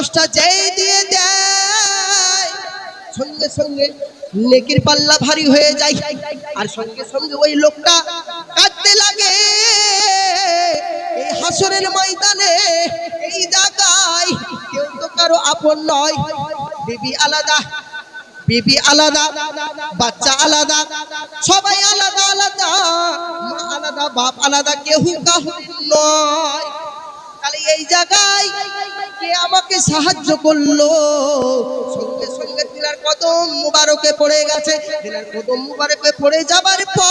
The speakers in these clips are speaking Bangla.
কাগজটা যেই দিয়ে দেয়, সঙ্গে সঙ্গে নেকির পাল্লা ভারী হয়ে যায়। আর সঙ্গে সঙ্গে ওই লোকটা কাঁদতে লাগে। এই হাসরের ময়দানে, এই জায়গায় কেউ তো কারও আপন নয়। বিবি আলাদা বিবি আলাদা, বাচ্চা আলাদা, সবাই আলাদা আলাদা, মা আলাদা, বাপ আলাদা কেউ কাহুর নয়। তাহলে এই জায়গায় কে আমাকে সাহায্য করল? সঙ্গে সঙ্গে তিনার কদম মুবারকে পড়ে গেছে। তিনার কদম মুবারকে পড়ে যাবার পর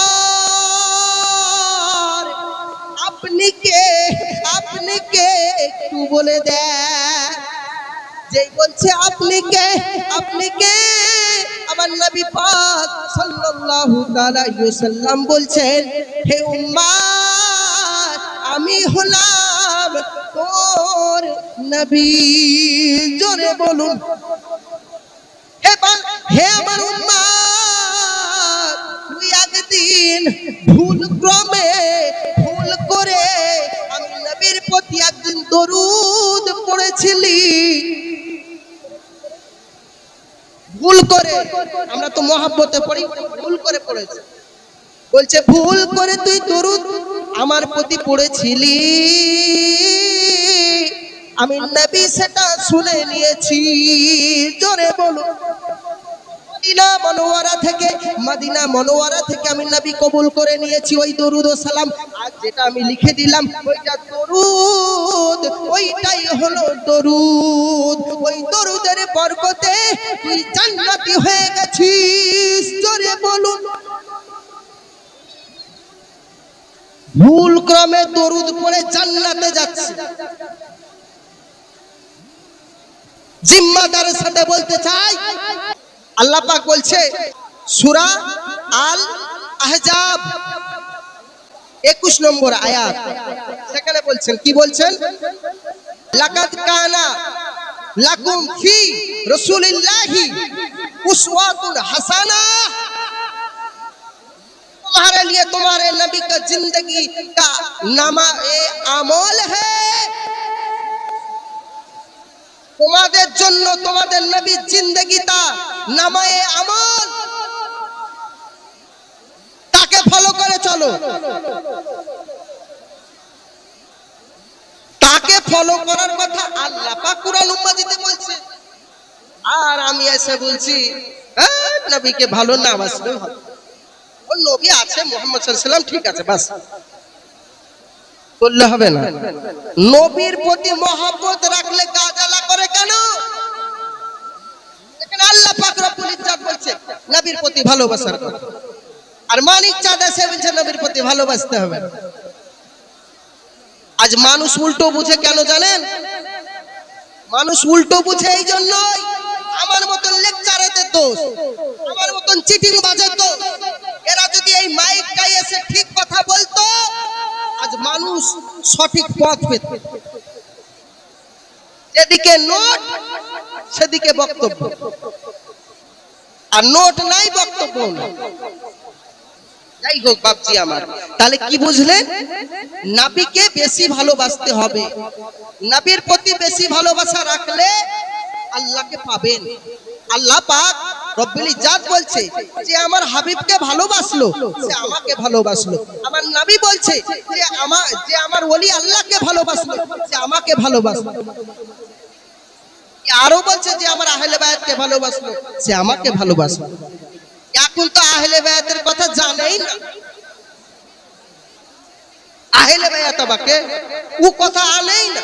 আপনি কে? আপনি কে? একটু বলে দেন। যেই বলছে, আপনি কে? আপনি কে? আমার নবী পাক সাল্লাল্লাহু তাআলা সাল্লাম বলছেন, হে উম্মাত আমি হলাম তোর নবী জোরে বলুন। হে হে আমার উম্মাত তুই একদিন ভুল ক্রমে ভুল করে আমি নবীর প্রতি একদিন দরুদ পড়েছিলি। ভুল করে, আমরা তো মহাব্বতে পড়ি, ভুল করে পড়েছি। বলছে, ভুল করে তুই দরুদ আমার প্রতি পড়েছিলি। আমি নবী সেটা শুনে নিয়েছি। জোরে বলো। মদিনা মনোয়ারা থেকে, মদিনা মনোয়ারা থেকে আমি নবী কবুল করে নিয়েছি। ওই দরুদ ও সালাম, আর যেটা আমি লিখে দিলাম, ওইটা দরুদ, ওইটাই হলো দরুদ। ওই দরুদের বরকতে তুই জান্নাতি হয়ে গেছিস জোরে বলুন। ভুল ক্রমে দরুদ পড়ে জান্নাতে যাচ্ছে। জিম্মাদারের সাথে বলতে চাই, আল্লাহ পাক বলছে, সূরা আল আহজাব 21 নম্বর আয়াত। সেখানে বলছেন, কি বলছেন? লাকাদ কানা লাকুম ফি রাসূলিল্লাহি উসওয়াতুন হাসানা। तुम्हारे लिए तुम्हारे नबी का जिंदगी का नामा ए আমল है তোমাদের জন্য তোমাদের নবীর জিন্দগিটা নামায়ে আমল তাকে ফলো করে চলো তাকে ফলো করার কথা আল্লাহ পাক কুরআন মাজিদে বলছে আর আমি এসে বলছি "হ্যাঁ, নবীকে ভালো না বাসলে ভালো ও নবী আছে, মোহাম্মদ ঠিক আছে, বাস। বললে হবে না। নবীর প্রতি মহব্বত রাখলে করে কেন? আল্লাহ পাক রব্বুল ইজ্জাত বলছে, নবীর প্রতি ভালোবাসার কথা। আর মানিক চাঁদ এসে বলছে, নবীর প্রতি ভালোবাসতে হবে আজ মানুষ উল্টো বুঝে কেন জানেন? মানুষ উল্টো বুঝে এই জন্যই আমার মতন লেকচারেতে যেদিকে নোট, সেদিকে বক্তব্য। আর নোট নাই, বক্তব্য যাই হোক, বাপজি আমার। তাহলে কি বুঝলেন নাবিকে বেশি ভালোবাসতে হবে। নাবির প্রতি বেশি ভালোবাসা রাখলে আল্লাহকে পাবেন। আল্লাহ পাক বলছে যে আমার হাবিবকে ভালোবাসলো, সে আমাকে ভালোবাসলো। আমার বলছে যে আমার যে আমার ওলি আল্লাহকে ভালোবাসলো, সে আমাকে ভালোবাসলো। আরও বলছে যে আমার আহলে বায়াতকে ভালোবাসলো, সে আমাকে ভালোবাসলো। এখন তো আহলে বায়াতের কথা জানেই না। আহলে বায়াত বাকে ও কথা আনেই না।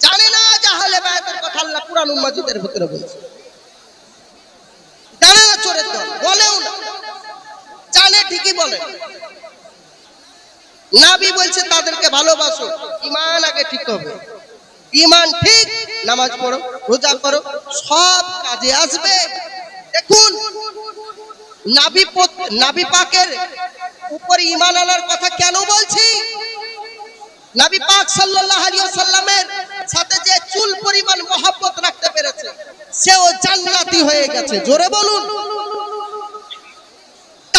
জানে না যে আহলে বায়াতের কথা আল্লাহ কুরআন ভিতরে বলছে জানে না চোরের দল বলেও না জানে ঠিকই বলে। নাবি বলছে, তাদেরকে ভালোবাসো। ইমান আগে ঠিক হবে। ইমান ঠিক, নামাজ পড়ো, রোজা করো, সব কাজে আসবে। দেখুন, নাবি নাবি পাকের উপর ইমান আনার কথা কেন বলছি? নাবি পাক সাল্লাল্লাহু আলাইহি ওয়াসাল্লামের সাথে যে চুল পরিমাণ মহব্বত রাখতে পেরেছে, সেও জান্নাতি হয়ে গেছে। জোরে বলুন।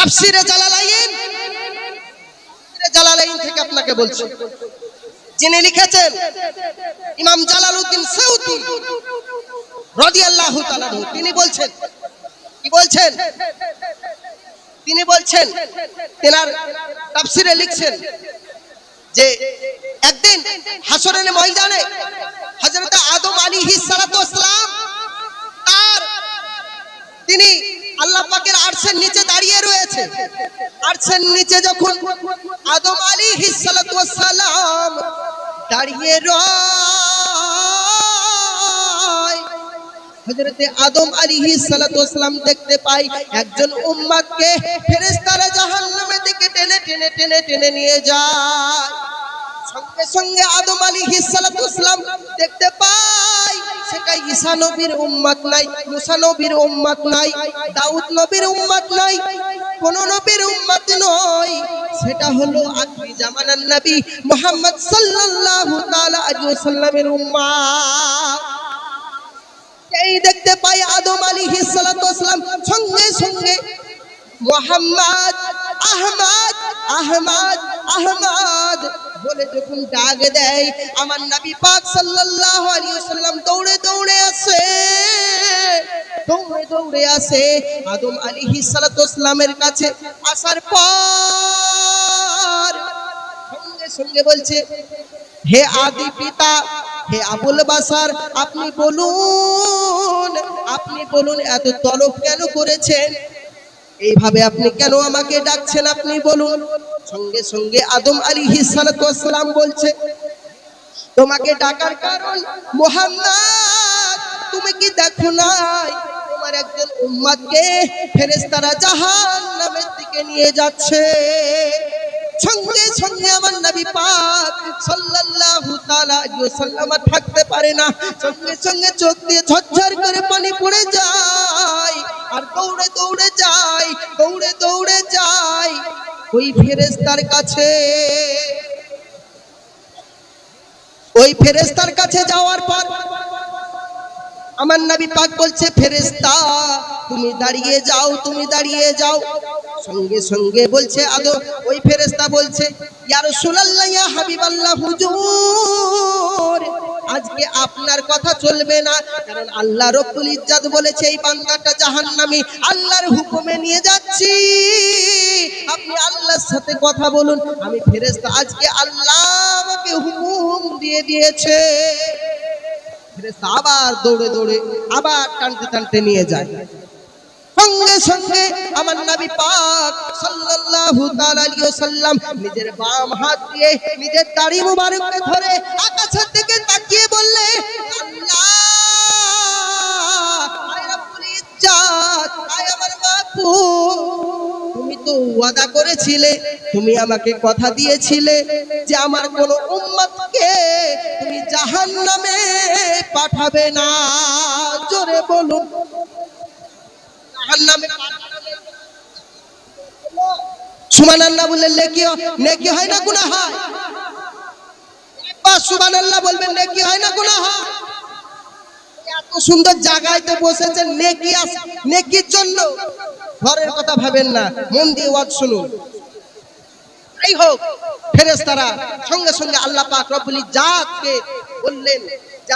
তাফসিরে জালালাইন। জালালাইন থেকে আপনাকে বলছি। যিনি লিখেছেন, ইমাম জালালউদ্দিন সৌদি রাদিয়াল্লাহু তাআলা তিনি বলছেন, কি বলছেন? তিনি বলছেন, তেনার তাফসিরে লিখছেন যে, একদিন হাসরের ময়দানে হযরত আদম আলাইহিস সালাতু ওয়াসসালাম তার তিনি আল্লাহ পাকের আরশের নিচে দাঁড়িয়ে রয়েছে। আরশের নিচে যখন আদম সালাতু ওয়াসসালাম দাঁড়িয়ে রয় আদম সালাতু ওয়াসসালাম দেখতে পাই একজন উম্মতকে ফেরেশতারা জাহান্নামের দিকে টেনে টেনে টেনে টেনে নিয়ে যায়। সঙ্গে সঙ্গে আদম ওয়াসসালাম দেখতে পাই সেটা ঈসা নবীর নাই, মুসা নবীর নাই, দাউদ নবীর নাই, কোন নবীর নয়। সেটা হলো আখরি জামানার নবী মুহাম্মদ সাল্লাল্লাহু তাআলা আলাইহি এই দেখতে পাই আদম সালাতু ওয়াসসালাম সঙ্গে সঙ্গে মোহাম্মদ আহমদ আহমদ আহমদ। বলে যখন ডাক দেয়, আমার নবী পাক সাল্লাল্লাহু আলাইহি ওয়াসাল্লাম দৌড়ে দৌড়ে আসে। দৌড়ে দৌড়ে আসে। আদম আলাইহিস সালাতু কাছে আসার পর সঙ্গে সঙ্গে বলছে, হে আদি পিতা, হে আবুল বাসার আপনি বলুন আপনি বলুন, এত তলব কেন করেছেন? এইভাবে আপনি কেন আমাকে ডাকছেন আপনি বলুন। সঙ্গে সঙ্গে আদম আলী হিসালাম বলছে, তোমাকে ডাকার কারণ মোহাম্মদ, তুমি কি দেখো নাই? তোমার একজন উম্মাদকে ফেরেশতারা জাহান্নামের দিকে নিয়ে যাচ্ছে। সঙ্গে সঙ্গে আমার নবী পাক সাল্লাল্লাহু তাআলা আলাইহি থাকতে পারে না। সঙ্গে সঙ্গে চোখ দিয়ে ঝরঝর করে পানি পড়ে যায়। আর দৌড়ে দৌড়ে যাই, দৌড়ে দৌড়ে যাই। ওই ফেরেশতার কাছে, ওই ফেরেস্তার কাছে যাওয়ার পর আমার নবী পাক বলছে, ফেরেশতা, তুমি দাঁড়িয়ে যাও, তুমি দাঁড়িয়ে যাও। সঙ্গে সঙ্গে বলছে, আদো, ওই ফেরেশতা বলছে, ইয়া রাসূলুল্লাহ, ইয়া হাবিবাল্লাহ, হুজুর। আজকে আপনার কথা চলবে না। কারণ আল্লাহ রব্বুল ইজ্জাত বলেছে, এই বান্দাটা জাহান্নামি। আল্লাহর হুকুমে নিয়ে যাচ্ছি। আপনি আল্লাহর সাথে কথা বলুন। আমি ফেরেস্তা আজকে আল্লাহ আমাকে হুকুম দিয়ে দিয়েছে। আবার দৌড়ে দৌড়ে আবার টানতে টানতে নিয়ে যায়। সঙ্গে সঙ্গে আমার নবী পাক সাল্লাল্লাহু তাআলা আলাইহি ওয়াসাল্লাম নিজের বাম হাত দিয়ে নিজের দাড়ি মুবারককে ধরে আকাশের দিকে তাকিয়ে বললে, আল্লাহ, আয় রব্বুল ইজ্জাত, আয় আমার তুমি তো ওয়াদা করেছিলে, তুমি আমাকে কথা দিয়েছিলে যে আমার কোন উম্মতকে তুমি জাহান্নামে পাঠাবে না। জোরে বলুন। নেকি নেকি হয় না হয় বলবেন, নেকি হয় না হয় এত সুন্দর জায়গায় তো নেকি আস, নেকির জন্য। ঘরের কথা ভাবেন না, মন দিয়ে ওয়াজ শুনুন। যাই হোক, ফেরেশতারা সঙ্গে সঙ্গে আল্লাহ পাক রব্বুল ইজ্জাতকে বললেন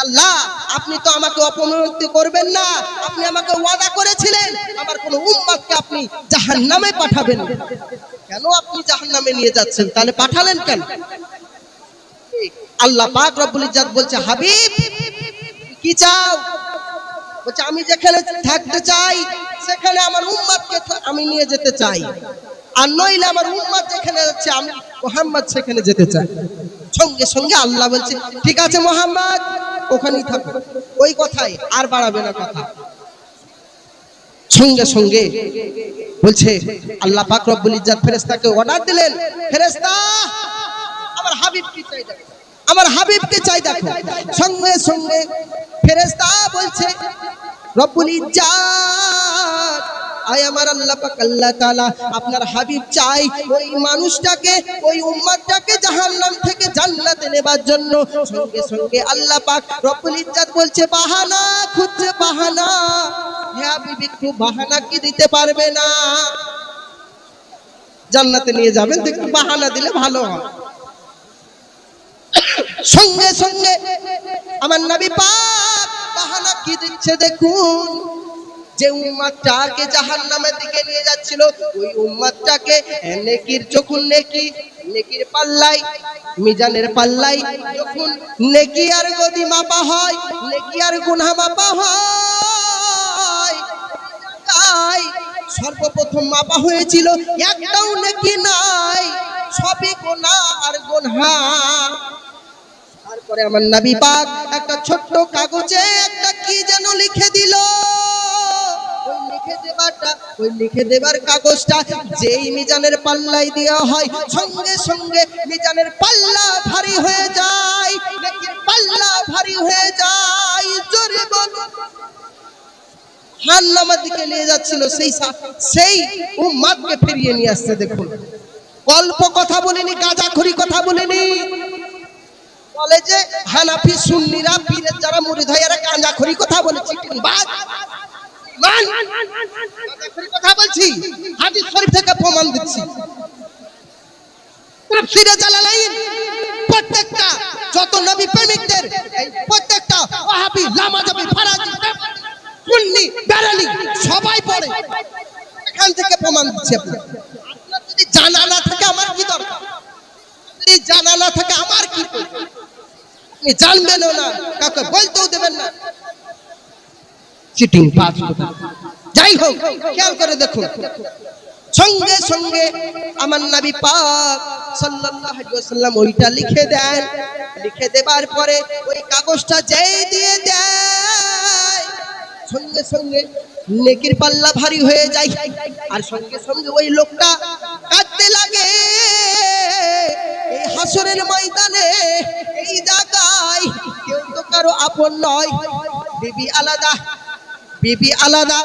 আল্লাহ, আপনি তো আমাকে অপমানিত করবেন না। আপনি আমাকে ওয়াদা করেছিলেন। আমার কোন উম্মতকে আপনি জাহান্নামে পাঠাবেন কেন আপনি জাহান্নামে নিয়ে যাচ্ছেন? তাহলে পাঠালেন কেন? আল্লাহ পাক রব্বুল ইজ্জাত বলছে, হাবিব কি চাও? বলছে, আমি যেখানে থাকতে চাই, সেখানে আমার উম্মাদকে আমি নিয়ে যেতে চাই। আর নইলে আমার উম্মাদ যেখানে যাচ্ছে আমি মোহাম্মদ সেখানে যেতে চাই। সঙ্গে সঙ্গে আল্লাহ বলছে, ঠিক আছে মোহাম্মদ, ওখানেই থাকো। ওই কথাই আর বাড়াবে না কথা। সঙ্গে সঙ্গে বলছে, আল্লাহ পাক রব্বুল ইজ্জাত ফেরেশতাকে অর্ডার দিলেন। ফেরেশতা, আমার হাবিবকে চাই দেখো, আমার হাবিবকে চাই দেখো। সঙ্গে সঙ্গে ফেরেশতা বলছে, রব্বুল ইজ্জাত আয় আমার আল্লাহ পাক, আল্লাহ তাআলা আপনার হাবিব চাই ওই মানুষটাকে, ওই উম্মতটাকে জাহান্নাম থেকে জান্নাতে নেবার জন্য। সঙ্গে সঙ্গে আল্লাহ পাক রব্বুল ইজ্জাত বলছে, বাহানা, খুঁজছে বাহানা। হে হাবিব, একটু বাহানা কি দিতে পারবে না? জান্নাতে নিয়ে যাবেন তো, একটু বাহানা দিলে ভালো হয়। সঙ্গে সঙ্গে আমার নবী পাক বাহানা কি দিচ্ছে দেখুন। যে উম্মাদটাকে জাহান্নামের দিকে নিয়ে যাচ্ছিল, ওই উম্মাদটাকে নেকির যখন নেকি, নেকির পাল্লাই মিজানের পাল্লাই যখন নেকি আর গদি মাপা হয়, নেকি আর গুনাহ মাপা হয়, তাই সর্বপ্রথম মাপা হয়েছিল, একটাও নেকি নাই, সবই গোনা আর গোনা তারপরে আমার নবী পাক একটা ছোট্ট কাগজে একটা কি যেন লিখে দিল। ওই লিখে দেবার কাগজটা যেই মিজানের পাল্লাই দেওয়া হয়, সঙ্গে সঙ্গে মিজানের পাল্লা ভারী হয়ে যায় পাল্লা ভারী হয়ে যায়, জোরে জাহান্নামের দিকে নিয়ে যাচ্ছিল সেই সেই উম্মাদকে ফিরিয়ে নিয়ে আসছে, দেখুন। গল্প কথা বলিনি গাঁজাখড়ি কথা বলিনি। বলে যে হানাফি, সুন্নিরা, পীরের যারা মুরিদ হয় এরা কথা বলে বাজ মান কথা বলছি, হাদিস শরীফ থেকে প্রমাণ দিচ্ছি। তাফসিরে জালালাইন, প্রত্যেকটা যত নবী প্রেমিকদের প্রত্যেকটা ওয়াহাবি, লামাজাবি, ফারাজি, সুন্নি, বেরালি, সবাই পড়ে। এখান থেকে প্রমাণ দিচ্ছে আপনি আপনার যদি জানা না থাকে আমার কি দরকার? যদি জানা না থাকে আমার কি জানবেনও না, কাউকে বলতেও দেবেন না। চিটিং পাঁচ যাই হোক, খেয়াল করে দেখুন সঙ্গে সঙ্গে আমার নবী পাক ওয়াসাল্লাম ওইটা লিখে দেন। লিখে দেবার পরে ওই কাগজটা যেই দিয়ে দেয়, সঙ্গে সঙ্গে নেকির পাল্লা ভারী হয়ে যায়। আর সঙ্গে সঙ্গে ওই লোকটা কাঁদতে লাগে। এই হাসরের ময়দানে, এই জায়গায় কেউ তো কারও আপন নয় বিবি আলাদা। বিবি আলাদা,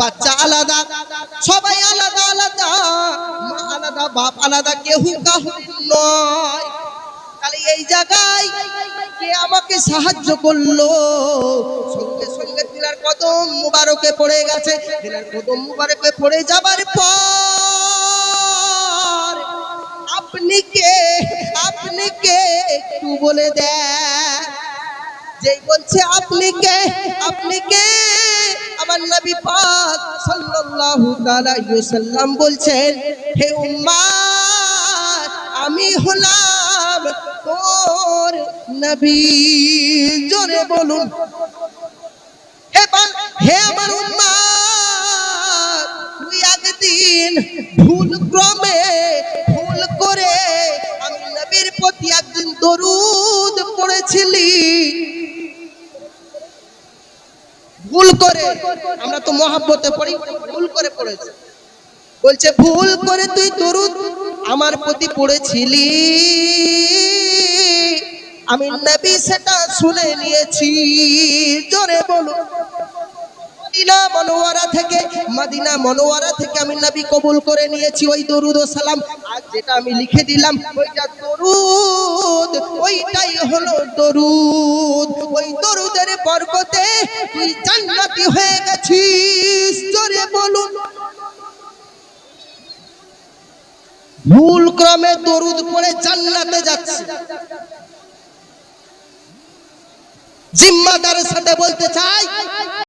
বাচ্চা আলাদা, সবাই আলাদা আলাদা, মা আলাদা, বাপ আলাদা কেউ কাহু নয়। তাহলে এই জায়গায় কে আমাকে সাহায্য করল? সঙ্গে সঙ্গে তিনার কদম মুবারকে পড়ে গেছে। তিনার কদম মুবারকে পড়ে যাবার পর আপনি কে? আপনি কে? একটু বলে দেন। যেই বলছে আপনি কে? আপনি কে? আমার নবী পাক সাল্লাল্লাহু আলাইহি সাল্লাম বলছেন, হে উম্মাত আমি হলাম তোর নবী। জোরে বলুন। হে হে আমার উম্মাত তুই একদিন ভুল ক্রমে ভুল করে আমি নবীর প্রতি একদিন দরুদ পড়েছিলি। ভুল করে, আমরা তো মহাব্বতে পড়ি, ভুল করে পড়েছি। বলছে, ভুল করে তুই দরুদ আমার প্রতি পড়েছিলি। আমি নবী সেটা শুনে নিয়েছি। জোরে বলো। মদিনা মনোয়ারা থেকে, মদিনা মনোয়ারা থেকে আমি নবী কবুল করে নিয়েছি, ওই দরুদ ও সালাম। আর যেটা আমি লিখে দিলাম, ওইটা দরুদ, ওইটাই হলো দরুদ। ওই দরুদের বরকতে তুই জান্নাতি হয়ে গেছিস জোরে বলুন। ভুল ক্রমে দরুদ পড়ে জান্নাতে যাচ্ছে। জিম্মাদারের সাথে বলতে চাই